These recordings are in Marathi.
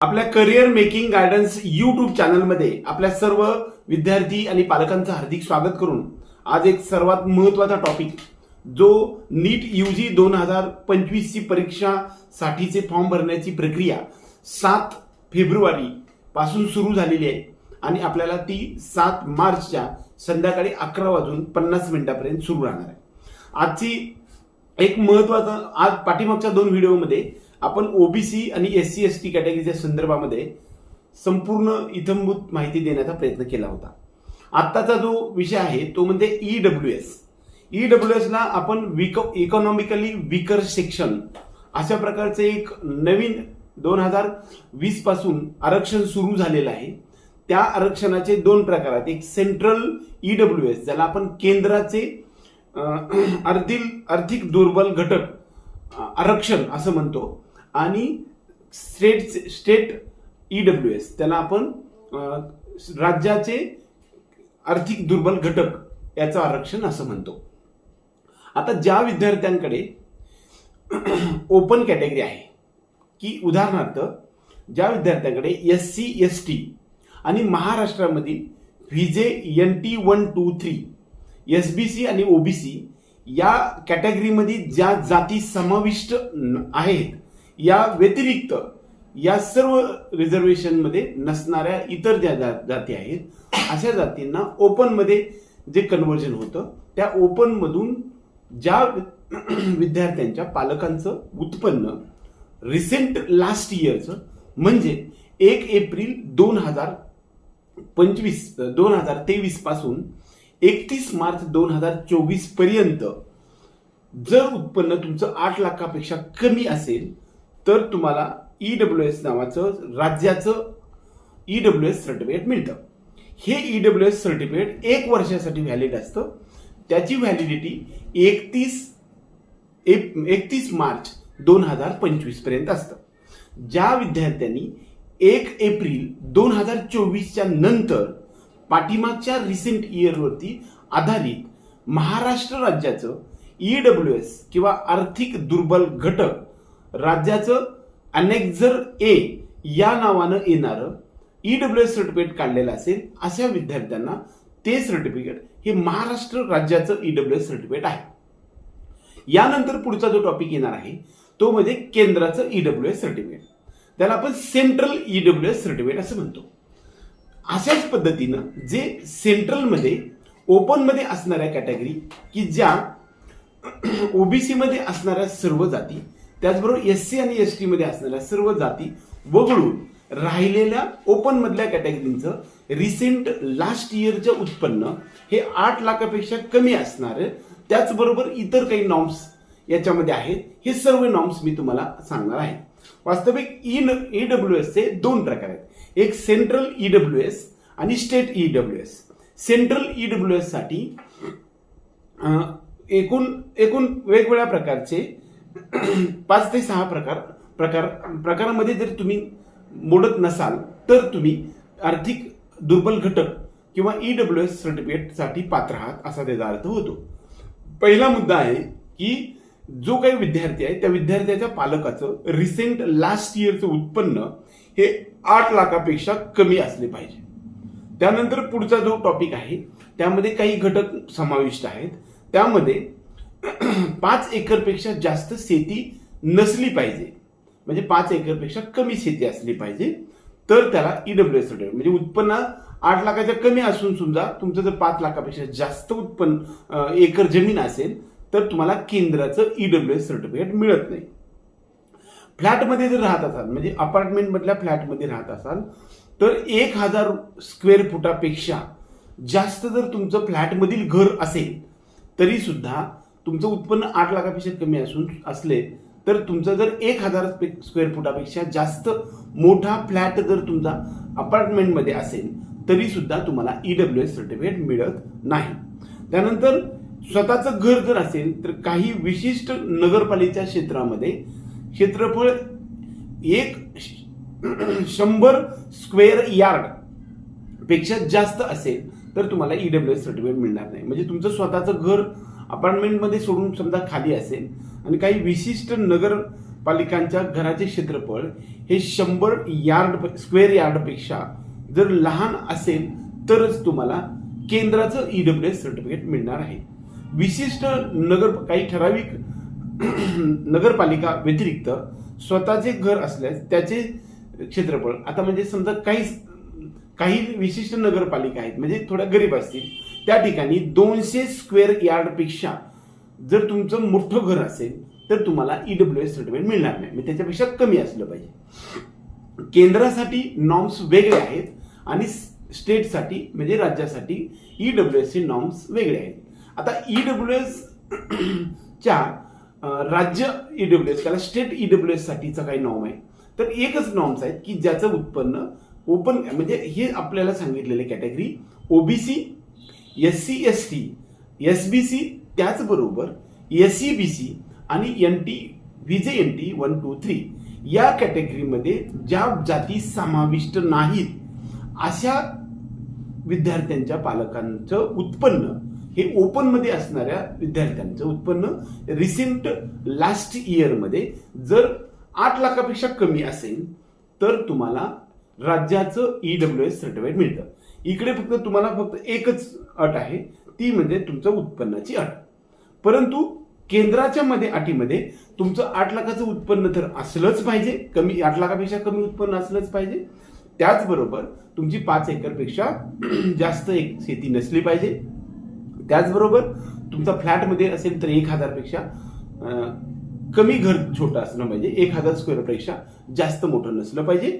आपल्या करिअर मेकिंग गायडन्स युट्यूब चॅनलमध्ये आपल्या सर्व विद्यार्थी आणि पालकांचं हार्दिक स्वागत करून आज एक सर्वात महत्त्वाचा टॉपिक जो नीट यू जी दोन हजार पंचवीसची परीक्षासाठीचे फॉर्म भरण्याची प्रक्रिया सात फेब्रुवारी पासून सुरू झालेली आहे आणि आपल्याला ती सात मार्चच्या संध्याकाळी अकरा वाजून पन्नास मिनिटापर्यंत सुरू राहणार आहे. आजची एक महत्वाचं आज पाठीमागच्या दोन व्हिडिओमध्ये आपण ओबीसी आणि एस सी एस टी कॅटेगरीच्या संदर्भामध्ये संपूर्ण इथंभूत माहिती देण्याचा प्रयत्न केला होता. आत्ताचा जो विषय आहे तो म्हणजे E W S E W एसला आपण विक इकॉनॉमिकली विकर सेक्शन अशा प्रकारचे एक नवीन दोन हजार वीसपासून आरक्षण सुरू झालेलं आहे. त्या आरक्षणाचे दोन प्रकार आहेत. एक सेंट्रल ई डब्ल्यू एस ज्याला आपण केंद्राचे अं, आर्थिक दुर्बल घटक आरक्षण असं म्हणतो. आणि स्टेट स्टेट ईडब्ल्यू एस त्याला आपण राज्याचे आर्थिक दुर्बल घटक याचं आरक्षण असं म्हणतो. आता ज्या विद्यार्थ्यांकडे ओपन कॅटेगरी आहे की उदाहरणार्थ ज्या विद्यार्थ्यांकडे एस सी एस टी आणि महाराष्ट्रामधील VJ N T one two three S B C आणि ओबीसी या कॅटेगरीमध्ये ज्या जाती समाविष्ट आहेत या व्यतिरिक्त या सर्व रिझर्वेशनमध्ये नसणाऱ्या इतर ज्या जा- जाती आहेत अशा जातींना ओपनमध्ये जे कन्वर्जन होतं त्या ओपनमधून ज्या विद्यार्थ्यांच्या पालकांचं उत्पन्न रिसेंट लास्ट इयरचं म्हणजे एक एप्रिल दोन हजार पंचवीस दोन हजार तेवीसपासून एकतीस मार्च दोन हजार चोवीसपर्यंत जर उत्पन्न तुमचं आठ लाखापेक्षा कमी असेल तर तुम्हाला ई डब्ल्यू एस नावाचं राज्याचं ई डब्ल्यू एस सर्टिफिकेट मिळतं. हे ई डब्ल्यू एस सर्टिफिकेट एक वर्षासाठी व्हॅलिड असतं. त्याची व्हॅलिडिटी एकतीस एकतीस मार्च दोन हजार पंचवीसपर्यंत असतं. ज्या विद्यार्थ्यांनी एक एप्रिल दोन हजार चोवीसच्या नंतर पाठीमागच्या रिसेंट इयरवरती आधारित महाराष्ट्र राज्याचं ई डब्ल्यू एस किंवा आर्थिक दुर्बल घटक राज्याचं अनेक्झर ए या नावानं येणारं ईडब्ल्यू एस सर्टिफिकेट काढलेलं असेल अशा विद्यार्थ्यांना ते सर्टिफिकेट हे महाराष्ट्र राज्याचं ईडब्ल्यू एस सर्टिफिकेट आहे. यानंतर पुढचा जो टॉपिक येणार आहे तो म्हणजे केंद्राचं ईडब्ल्यू एस सर्टिफिकेट त्याला आपण सेंट्रल ईडब्ल्यू एस सर्टिफिकेट असं म्हणतो. अशाच पद्धतीनं जे सेंट्रलमध्ये ओपनमध्ये असणाऱ्या कॅटेगरी की ज्या ओबीसीमध्ये असणाऱ्या सर्व जाती त्याचबरोबर एस सी आणि एस टी मध्ये असणाऱ्या सर्व जाती वगळून राहिलेल्या ओपनमधल्या कॅटेगरींचं कॅटेगरीचं रिसेंट लास्ट इयरचं उत्पन्न हे आठ लाखापेक्षा कमी असणार. त्याचबरोबर इतर काही नॉर्म्स याच्यामध्ये आहेत. हे सर्व नॉर्म्स मी तुम्हाला सांगणार आहे. वास्तविक ई ईडब्ल्यू एसचे दोन प्रकार आहेत. एक सेंट्रल ईडब्ल्यू एस आणि state E W S central E W एससाठी एकूण एकूण वेगवेगळ्या प्रकारचे पाच ते सहा प्रकार प्रकार प्रकारामध्ये जर तुम्ही मोडत नसाल तर तुम्ही आर्थिक दुर्बल घटक किंवा ई डब्ल्यू एस सर्टिफिकेटसाठी पात्र आहात असा त्याचा अर्थ होतो. पहिला मुद्दा आहे की जो काही विद्यार्थी आहे त्या विद्यार्थ्याच्या पालकाचं रिसेंट लास्ट इयरचं उत्पन्न हे आठ लाखापेक्षा कमी असले पाहिजे. त्यानंतर पुढचा जो टॉपिक आहे त्यामध्ये काही घटक समाविष्ट आहेत. त्यामध्ये पाच एकरपेक्षा जास्त शेती नसली पाहिजे. म्हणजे पाच एकरपेक्षा कमी शेती असली पाहिजे. तर त्याला ईडब्ल्यू एस सर्टिफिकेट म्हणजे उत्पन्न आठ लाखाच्या कमी असून समजा तुमचं जर पाच लाखापेक्षा जास्त उत्पन्न एकर जमीन असेल तर तुम्हाला केंद्राचं ईडब्ल्यू एस सर्टिफिकेट मिळत नाही. फ्लॅटमध्ये जर राहत असाल म्हणजे अपार्टमेंट मधल्या फ्लॅटमध्ये राहत असाल तर एक हजार स्क्वेअर फुटापेक्षा जास्त जर तुमचं फ्लॅटमधील घर असेल तरी सुद्धा तुमचं उत्पन्न आठ लाखापेक्षा कमी असून असले तर तुमचं जर एक हजार स्क्वेअर फुटापेक्षा जास्त मोठा फ्लॅट जर तुमचा अपार्टमेंटमध्ये असेल तरी सुद्धा तुम्हाला ईडब्ल्यू एस सर्टिफिकेट मिळत नाही. त्यानंतर स्वतःचं घर जर असेल तर काही विशिष्ट नगरपालिकेच्या क्षेत्रामध्ये क्षेत्रफळ एक शंभर स्क्वेअर यार्डपेक्षा जास्त असेल तर तुम्हाला ईडब्ल्यू एस सर्टिफिकेट मिळणार नाही. म्हणजे तुमचं स्वतःचं घर अपार्टमेंटमध्ये सोडून समजा खाली असेल आणि काही विशिष्ट नगरपालिकांच्या घराचे क्षेत्रफळ हे शंभर यार्ड स्क्वेअर यार्डपेक्षा जर लहान असेल तरच तुम्हाला केंद्राचं ईडब्ल्यू एस सर्टिफिकेट मिळणार आहे. विशिष्ट नगर काही ठराविक नगरपालिका व्यतिरिक्त स्वतःचे घर असल्यास त्याचे क्षेत्रफळ आता म्हणजे समजा काही काही विशिष्ट नगरपालिका आहेत म्हणजे थोड्या गरीब असतील त्या ठिकाणी दोनशे स्क्वेअर यार्डपेक्षा जर तुमचं मोठं घर असेल तर तुम्हाला ईडब्ल्यू एस सर्टिफिकेट मिळणार नाही. म्हणजे त्याच्यापेक्षा कमी असलं पाहिजे. केंद्रासाठी नॉर्म्स वेगळे आहेत आणि स्टेटसाठी म्हणजे राज्यासाठी ईडब्ल्यू एस नॉर्म्स वेगळे आहेत. आता ईडब्ल्यू एस च्या राज्य ईडब्ल्यू एस त्याला स्टेट ईडब्ल्यू एस साठीचा काही नॉर्म आहे. तर एकच नॉर्म्स आहेत की ज्याचं उत्पन्न ओपन म्हणजे हे आपल्याला सांगितलेले category OBC S C S T S B C त्याचबरोबर एस सी बी सी आणि N T VJ N T one two three या कॅटेगरीमध्ये ज्या जाती समाविष्ट नाहीत अशा विद्यार्थ्यांच्या पालकांचं उत्पन्न हे ओपनमध्ये असणाऱ्या विद्यार्थ्यांचं उत्पन्न रिसेंट लास्ट इयरमध्ये जर आठ लाखापेक्षा कमी असेल तर तुम्हाला राज्याचं ई डब्ल्यू एस सर्टिफिकेट मिळतं. इकडे फक्त तुम्हाला फक्त एकच अट आहे. ती म्हणजे तुमचं उत्पन्नाची अट. परंतु केंद्राच्या मध्ये अटीमध्ये तुमचं आठ लाखाचं उत्पन्न तर असलंच पाहिजे. कमी आठ लाखापेक्षा कमी उत्पन्न असलंच पाहिजे. त्याचबरोबर तुमची पाच एकरपेक्षा जास्त एक शेती नसली पाहिजे. त्याचबरोबर तुमचा फ्लॅटमध्ये असेल तर एक हजारपेक्षा कमी घर छोटं असलं पाहिजे. एक हजार स्क्वेअरपेक्षा जास्त मोठं नसलं पाहिजे.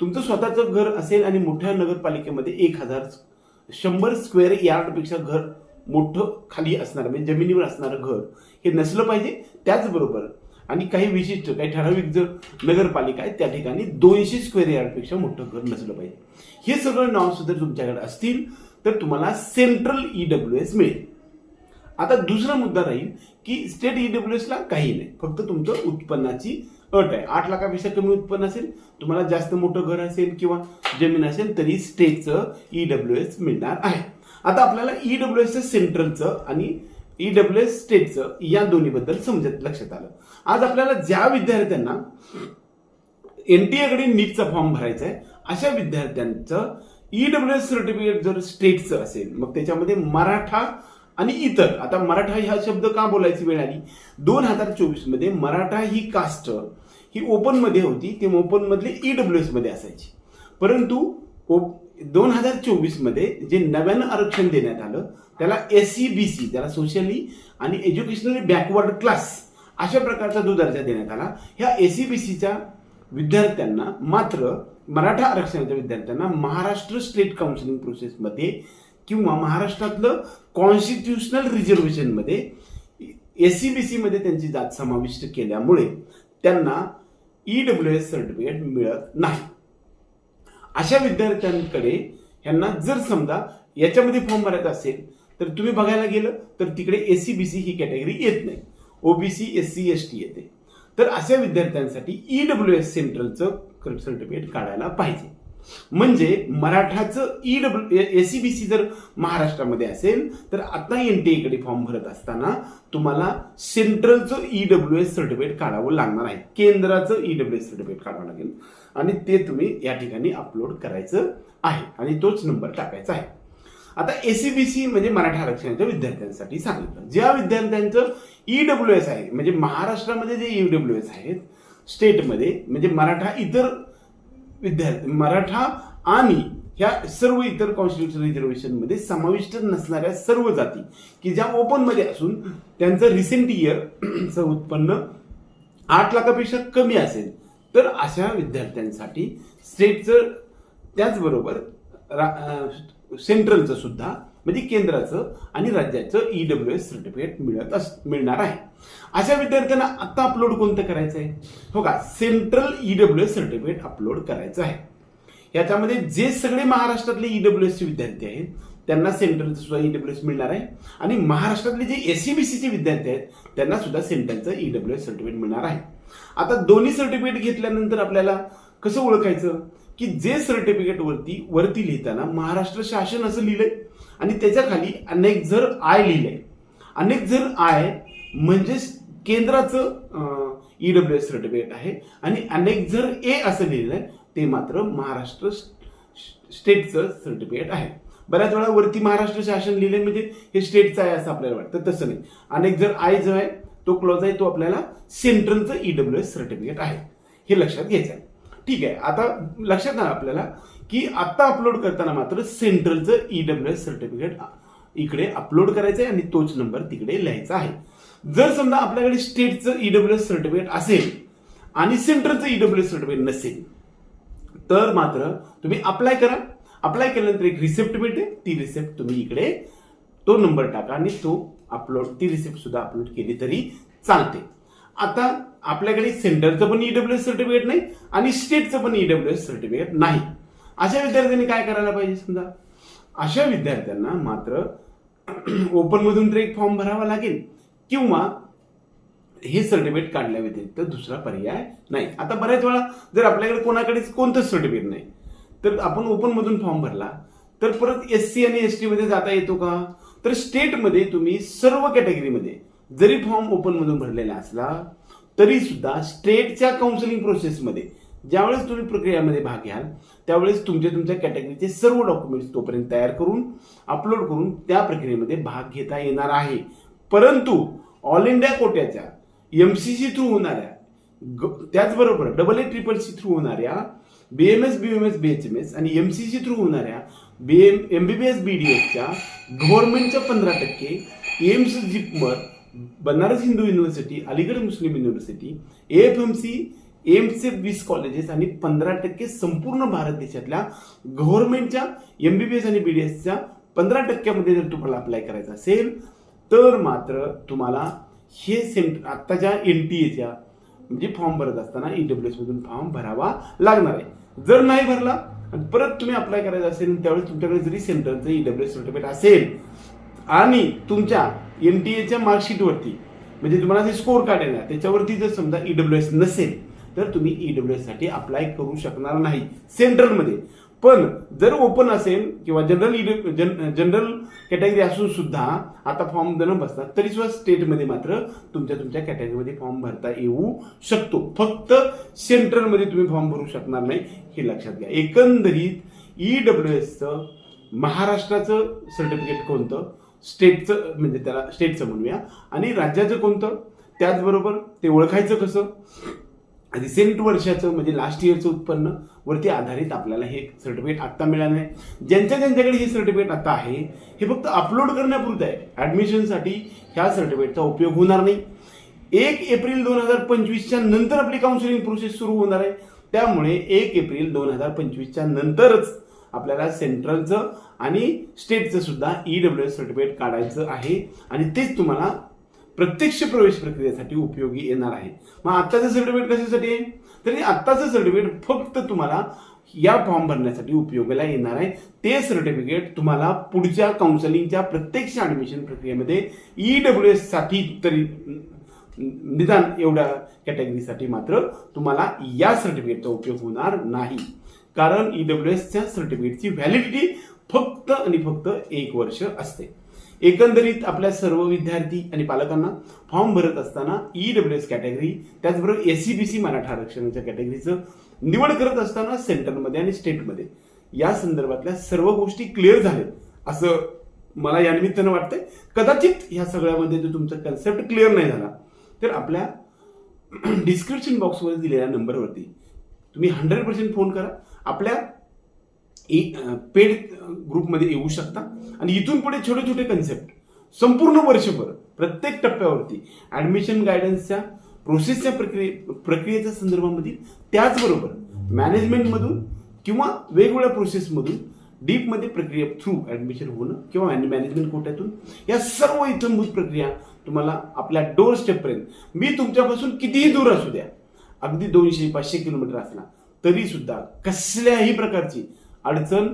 तुमचं स्वतःचं घर असेल आणि मोठ्या नगरपालिकेमध्ये एक हजार शंभर स्क्वेअर यार्डपेक्षा घर मोठं खाली असणारं म्हणजे जमिनीवर असणारं घर हे नसलं पाहिजे त्याचबरोबर आणि काही विशिष्ट काही ठराविक जर नगरपालिका आहे त्या ठिकाणी दोनशे स्क्वेअर यार्डपेक्षा मोठं घर नसलं पाहिजे. हे सगळं नॉर्म्स जर तुमच्याकडे असतील तर तुम्हाला सेंट्रल ईडब्ल्यू एस मिळेल. आता दुसरा मुद्दा राहील की स्टेट ईडब्ल्यू एसला काही नाही फक्त तुमचं उत्पन्नाची अट आहे. आठ लाखापेक्षा कमी उत्पन्न असेल तुम्हाला जास्त मोठं घर असेल किंवा जमीन असेल तरी स्टेटचं ईडब्ल्यू एस मिळणार आहे. आता आपल्याला ईडब्ल्यू एस सेंट्रलचं आणि ईडब्ल्यू एस स्टेटचं या दोन्हीबद्दल समजत लक्षात आलं. आज आपल्याला ज्या विद्यार्थ्यांना एनटीएकडे नीटचा फॉर्म भरायचा आहे अशा विद्यार्थ्यांचं ईडब्ल्यू एस सर्टिफिकेट जर स्टेटचं असेल मग त्याच्यामध्ये मराठा आणि इतर आता मराठा हा शब्द का बोलायची वेळ आली? दोन हजार चोवीसमध्ये मराठा ही कास्ट ही ओपनमध्ये होती ते ओपन ई ईडब्ल्यू एसमध्ये असायची. परंतु दोन हजार चोवीसमध्ये जे नव्यानं आरक्षण देण्यात आलं त्याला एस सी बी सी त्याला सोशली आणि एज्युकेशनली बॅकवर्ड क्लास अशा प्रकारचा जो दर्जा देण्यात आला ह्या एस सी बी सीच्या विद्यार्थ्यांना मात्र मराठा आरक्षणाच्या विद्यार्थ्यांना महाराष्ट्र स्टेट काउन्सिलिंग प्रोसेसमध्ये किंवा महाराष्ट्रातलं कॉन्स्टिट्युशनल रिझर्वेशनमध्ये एस सी बी सीमध्ये त्यांची जात समाविष्ट केल्यामुळे त्यांना ई डब्ल्यू एस सर्टिफिकेट मिळत नाही. अशा विद्यार्थ्यांकडे ह्यांना जर समजा याच्यामध्ये फॉर्म भरायचा असेल तर तुम्ही बघायला गेलं तर तिकडे एस सी बी सी ही कॅटेगरी येत नाही. OBC S C S T येते. तर अशा विद्यार्थ्यांसाठी ई डब्ल्यू एस सेंट्रलचं सर्टिफिकेट काढायला पाहिजे. म्हणजे मराठाचं E W S C B C C B C जर महाराष्ट्रामध्ये असेल तर आता एन टी कडे फॉर्म भरत असताना तुम्हाला सेंट्रलचं ईडब्ल्यू एस सर्टिफिकेट काढावं लागणार आहे. केंद्राचं ईडब्ल्यू एस सर्टिफिकेट काढावं लागेल. आणि ते तुम्ही या ठिकाणी अपलोड करायचं आहे. आणि तोच नंबर टाकायचा आहे. आता एसीबीसी म्हणजे मराठा आरक्षणाच्या विद्यार्थ्यांसाठी सांगितलं. ज्या विद्यार्थ्यांचं ईडब्ल्यू एस आहे म्हणजे महाराष्ट्रामध्ये जे ईडब्ल्यू एस आहेत स्टेटमध्ये म्हणजे मराठा इतर विद्यार्थी मराठा आणि ह्या सर्व इतर कॉन्स्टिट्युशन रिझर्वेशनमध्ये समाविष्ट नसणाऱ्या सर्व जाती की ज्या ओपनमध्ये असून त्यांचं रिसेंट इयरचं उत्पन्न आठ लाखापेक्षा कमी असेल. तर अशा विद्यार्थ्यांसाठी स्टेटचं त्याचबरोबर रा- सेंट्रलचं सुद्धा म्हणजे केंद्राचं आणि राज्याचं ई डब्ल्यू एस सर्टिफिकेट मिळत अस मिळणार आहे. अशा विद्यार्थ्यांना आता अपलोड कोणतं करायचं आहे हो का central E W S certificate upload करायचं आहे. याच्यामध्ये जे सगळे महाराष्ट्रातले ई एस चे विद्यार्थी आहेत त्यांना सेंट्रलचं सुद्धा ई डब्ल्यू एस मिळणार आहे. आणि महाराष्ट्रातले जे एस सी बी सीचे विद्यार्थी आहेत त्यांना सुद्धा सेंट्रलचं ईडब्ल्यू एस सर्टिफिकेट मिळणार आहे. आता दोन्ही सर्टिफिकेट घेतल्यानंतर आपल्याला कसं ओळखायचं? की जे सर्टिफिकेट वरती वरती लिहिताना महाराष्ट्र शासन असं लिहिलंय आणि त्याच्याखाली अनेक जर आय लिहिलंय. अनेक जर आय म्हणजेच केंद्राचं ईडब्ल्यू एस सर्टिफिकेट आहे आणि अनेक जर ए असं लिहिलं आहे ते मात्र महाराष्ट्र स्टेटचं सर्टिफिकेट आहे. बऱ्याच वेळा वरती महाराष्ट्र शासन लिहिले म्हणजे हे स्टेटचं आहे असं आपल्याला वाटतं. तसं नाही. अनेक जर आय जो आहे तो क्लॉज आहे तो आपल्याला सेंट्रलचं ईडब्ल्यू एस सर्टिफिकेट आहे. हे लक्षात घ्यायचं आहे. ठीक आहे. आता लक्षात आलं आपल्याला की आता अपलोड करताना मात्र सेंट्रलचं ईडब्ल्यू एस सर्टिफिकेट इकडे अपलोड करायचं आहे आणि तोच नंबर तिकडे लिहायचा आहे. जर समजा आपल्याकडे स्टेटचं ईडब्ल्यू एस सर्टिफिकेट असेल आणि सेंट्रलचं ईडब्ल्यू एस सर्टिफिकेट नसेल तर मात्र तुम्ही अप्लाय करा. अप्लाय केल्यानंतर एक रिसिप्ट मिळते. ती रिसिप्ट तुम्ही इकडे तो नंबर टाका आणि तो अपलोड ती रिसिप्ट सुद्धा अपलोड केली तरी चालते. आता आपल्याकडे सेंटरचं पण ईडब्ल्यू एस सर्टिफिकेट नाही आणि स्टेटचं पण ईडब्ल्यू एस सर्टिफिकेट नाही. अशा विद्यार्थ्यांनी काय करायला पाहिजे समजा? अशा विद्यार्थ्यांना मात्र ओपनमधून तर एक फॉर्म भरावा लागेल. किंवा हे सर्टिफिकेट काढल्या व्यतिरिक्त दुसरा पर्याय नाही. आता बऱ्याच वेळा जर आपल्याकडे कोणाकडेच कोणतंच सर्टिफिकेट नाही तर आपण ओपनमधून फॉर्म भरला तर परत एस सी आणि एस टीमध्ये जाता येतो का? तर स्टेटमध्ये तुम्ही सर्व कॅटेगरीमध्ये जरी फॉर्म ओपनमधून भरलेला असला तरी सुद्धा स्टेटच्या काउन्सिलिंग प्रोसेसमध्ये ज्यावेळेस तुम्ही प्रक्रियामध्ये भाग घ्याल त्यावेळेस तुमच्या तुमच्या कॅटेगरीचे सर्व डॉक्युमेंट्स तोपर्यंत तयार करून अपलोड करून त्या प्रक्रियेमध्ये भाग घेता येणार आहे. परंतु ऑल इंडिया कोट्याच्या एम सी सी थ्रू होणाऱ्या ग- त्याचबरोबर double A triple C through होणाऱ्या B M S B M S B H M S आणि एम सी सी थ्रू होणाऱ्या B M M B B S B D एसच्या गव्हर्नमेंटच्या पंधरा टक्के AIIMS JIPMER Banaras Hindu university Aligarh Muslim university F M C एम्सचे वीस कॉलेजेस आणि पंधरा टक्के संपूर्ण भारत देशातल्या गव्हर्नमेंटच्या एस आणि बी डी एसच्या पंधरा टक्क्यामध्ये जर तुम्हाला अप्लाय करायचं असेल तर मात्र तुम्हाला हे सेंट आत्ताच्या एन टी एच्या म्हणजे फॉर्म भरत असताना ई डब्ल्यू एसमधून फॉर्म भरावा लागणार आहे. जर नाही भरला आणि परत तुम्ही अप्लाय करायचं असेल त्यावेळेस तुमच्याकडे जरी सेंटरचं ईडब्ल्यू एस सर्टिफिकेट असेल आणि तुमच्या एन टी एच्या मार्कशीटवरती म्हणजे तुम्हाला जे स्कोर कार्ड ना त्याच्यावरती जर समजा ईडब्ल्यू एस नसेल तर तुम्ही ईडब्ल्यू एससाठी अप्लाय करू शकणार नाही. सेंट्रलमध्ये पण जर ओपन असेल किंवा जनरल जनरल कॅटेगरी असून सुद्धा आता फॉर्म देणं बसतात तरी सुद्धा स्टेटमध्ये मात्र तुमच्या तुमच्या कॅटेगरीमध्ये फॉर्म भरता येऊ शकतो. फक्त सेंट्रलमध्ये तुम्ही फॉर्म भरू शकणार नाही हे लक्षात घ्या. एकंदरीत ईडब्ल्यू एसचं महाराष्ट्राचं सर्टिफिकेट कोणतं? स्टेटचं म्हणजे त्याला स्टेटचं म्हणूया. आणि राज्याचं कोणतं? त्याचबरोबर ते ओळखायचं कसं? रिसेंट वर्षाचं म्हणजे लास्ट इयरचं उत्पन्न वरती आधारित आपल्याला हे सर्टिफिकेट आत्ता मिळालं आहे. ज्यांच्या ज्यांच्याकडे हे सर्टिफिकेट आता आहे हे फक्त अपलोड करण्यापुरतं आहे. ॲडमिशनसाठी ह्या सर्टिफिकेटचा उपयोग होणार नाही. एक एप्रिल दोन हजार पंचवीसच्या नंतर आपली काउन्सिलिंग प्रोसेस सुरू होणार आहे. त्यामुळे एक एप्रिल दोन हजार पंचवीसच्या नंतरच आपल्याला सेंट्रलचं आणि स्टेटचं सुद्धा डब्ल्यू एस सर्टिफिकेट काढायचं आहे. आणि तेच तुम्हाला प्रत्यक्ष प्रवेश प्रक्रियेसाठी उपयोगी येणार आहे. मग आत्ताचं सर्टिफिकेट कशासाठी आहे? तर आत्ताचं सर्टिफिकेट फक्त तुम्हाला या फॉर्म भरण्यासाठी उपयोगाला येणार आहे. ते सर्टिफिकेट तुम्हाला पुढच्या काउन्सिलिंगच्या प्रत्यक्ष ॲडमिशन प्रक्रियेमध्ये ई एससाठी तरी निदान एवढ्या कॅटेगरीसाठी मात्र तुम्हाला या सर्टिफिकेटचा उपयोग होणार नाही. कारण ईडब्ल्यू एसच्या सर्टिफिकेटची व्हॅलिडिटी फक्त आणि फक्त एक वर्ष असते. एकंदरीत आपल्या सर्व विद्यार्थी आणि पालकांना फॉर्म भरत असताना ईडब्ल्यू एस कॅटेगरी त्याचबरोबर S C B C Maratha आरक्षणाच्या कॅटेगरीचं निवड करत असताना सेंटरमध्ये आणि स्टेटमध्ये या संदर्भातल्या सर्व गोष्टी क्लिअर झाल्यात असं मला या निमित्तानं वाटतंय. कदाचित ह्या सगळ्यामध्ये जर तुमचा कन्सेप्ट क्लिअर नाही झाला तर आपल्या डिस्क्रिप्शन बॉक्समध्ये दिलेल्या नंबरवरती तुम्ही हंड्रेड पर्सेंट फोन करा. आपल्या पेड ग्रुपमध्ये येऊ शकता. आणि इथून पुढे छोटे छोटे कन्सेप्ट संपूर्ण वर्षभर प्रत्येक टप्प्यावरती ॲडमिशन गायडन्सच्या प्रोसेसच्या प्रक्रिये प्रक्रियेच्या संदर्भामध्ये त्याचबरोबर मॅनेजमेंटमधून किंवा वेगवेगळ्या प्रोसेसमधून डीपमध्ये प्रक्रिया थ्रू ॲडमिशन होणं किंवा मॅनेजमेंट कोट्यातून या सर्व इथंभूत प्रक्रिया तुम्हाला आपल्या डोर स्टेपपर्यंत मी तुमच्यापासून कितीही दूर असू द्या अगदी दोनशे पाचशे किलोमीटर असला तरी सुद्धा कसल्याही प्रकारची अडचण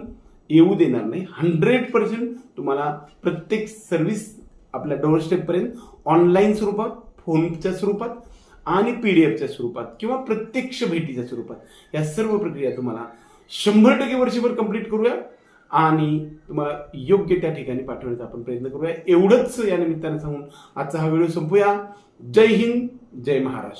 येऊ देणार नाही. हंड्रेड पर्सेंट तुम्हाला प्रत्येक सर्व्हिस आपल्या डोर स्टेपपर्यंत ऑनलाईन स्वरूपात फोनच्या स्वरूपात आणि पी डी एफच्या स्वरूपात किंवा प्रत्यक्ष भेटीच्या स्वरूपात या सर्व प्रक्रिया तुम्हाला शंभर टक्के वर्षभर कंप्लीट करूया आणि तुम्हाला योग्य त्या ठिकाणी पाठवण्याचा आपण प्रयत्न करूया. एवढंच या निमित्ताने सांगून आजचा हा व्हिडिओ संपूया. जय हिंद जय महाराष्ट्र.